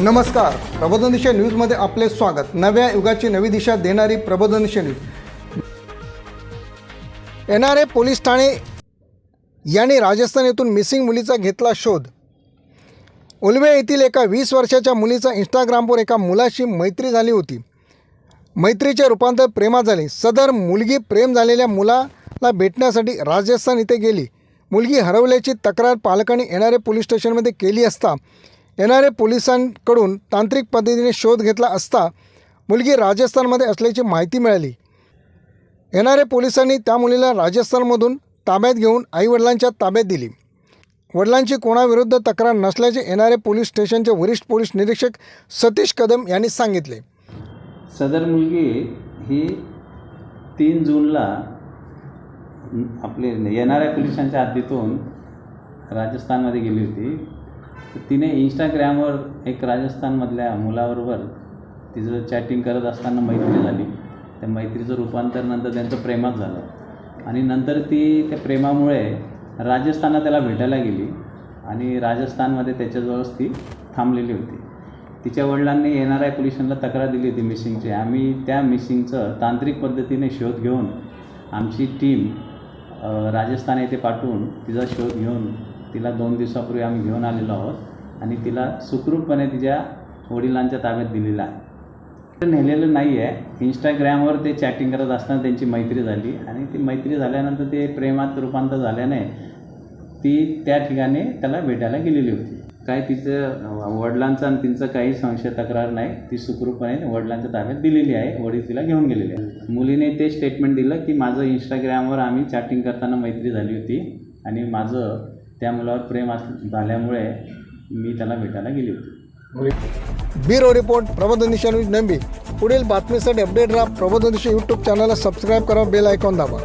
नमस्कार. प्रबोधन दिशा न्यूजमध्ये आपले स्वागत. नव्या युगाची नवी दिशा देणारी प्रबोधन दिशा news. N R A police Thane यांनी राजस्थान येथून मिसिंग मुलीचा घेतला शोध. उलवे येथील एका वीस वर्षाच्या मुलीचा इंस्टाग्रामवर एका मुलाशी मैत्री झाली होती. मैत्रीचे रूपांतर प्रेमात झाले. सदर मुलगी प्रेम झालेल्या मुलाला भेटण्यासाठी राजस्थान इथे गेली. मुलगी हरवल्याची तक्रार पालकांनी एन आर ए पोलीस स्टेशनमध्ये केली असता एन आर ए पोलिसांकडून तांत्रिक पद्धतीने शोध घेतला असता मुलगी राजस्थानमध्ये असल्याची माहिती मिळाली. एन आर ए पोलिसांनी त्या मुलीला राजस्थानमधून ताब्यात घेऊन आईवडिलांच्या ताब्यात दिली. वडिलांची कोणाविरुद्ध तक्रार नसल्याचे एन आर ए पोलीस स्टेशनचे वरिष्ठ पोलीस निरीक्षक सतीश कदम यांनी सांगितले. सदर मुलगी ही तीन जूनला आपले येणाऱ्या पोलिसांच्या हद्दीतून राजस्थानमध्ये गेली होती. तिने इंस्टाग्रामवर एक राजस्थानमधल्या मुलाबरोबर तिचं चॅटिंग करत असताना मैत्री झाली. त्या मैत्रीचं रूपांतर नंतर त्यांचं प्रेमात झालं. आणि नंतर ती त्या प्रेमामुळे राजस्थानात त्याला भेटायला गेली आणि राजस्थानमध्ये त्याच्याजवळच ती थांबलेली होती. तिच्या वडिलांनी येणाऱ्या पोलिशनला तक्रार दिली होती मिसिंगची आम्ही त्या मिसिंगचं तांत्रिक पद्धतीने शोध घेऊन आमची टीम राजस्थान येथे पाठवून तिचा शोध घेऊन तिला दोन दिवसापूर्वी आम्ही घेऊन आलेलो आहोत आणि तिला सुखरूपपणे तिच्या वडिलांच्या ताब्यात दिलेला आहे. नेलेलं नाही आहे इंस्टाग्रामवर ते चॅटिंग करत असताना त्यांची मैत्री झाली आणि ती मैत्री झाल्यानंतर ते प्रेमात रूपांतर झाल्याने ती त्या ठिकाणी त्याला भेटायला गेलेली होती. काय तिचं वडिलांचा आणि तिचं काही संशय तक्रार नाही. ती सुखरूपपणे वडिलांच्या ताब्यात दिलेली आहे. वडील तिला घेऊन गेलेले आहे मुलीने ते स्टेटमेंट दिलं की माझं इंस्टाग्रामवर आम्ही चॅटिंग करताना मैत्री झाली होती आणि माझं त्या मुलावर प्रेम अस झाल्यामुळे मी त्याला भेटायला गेली होती. ब्युरो रिपोर्ट प्रबोधन दिशा न्यूज नंबी. पुढील बातमीसाठी अपडेट राहा प्रबोधनिशा यूट्यूब चॅनलला सबस्क्राईब करा बेल आयकॉन दाबा.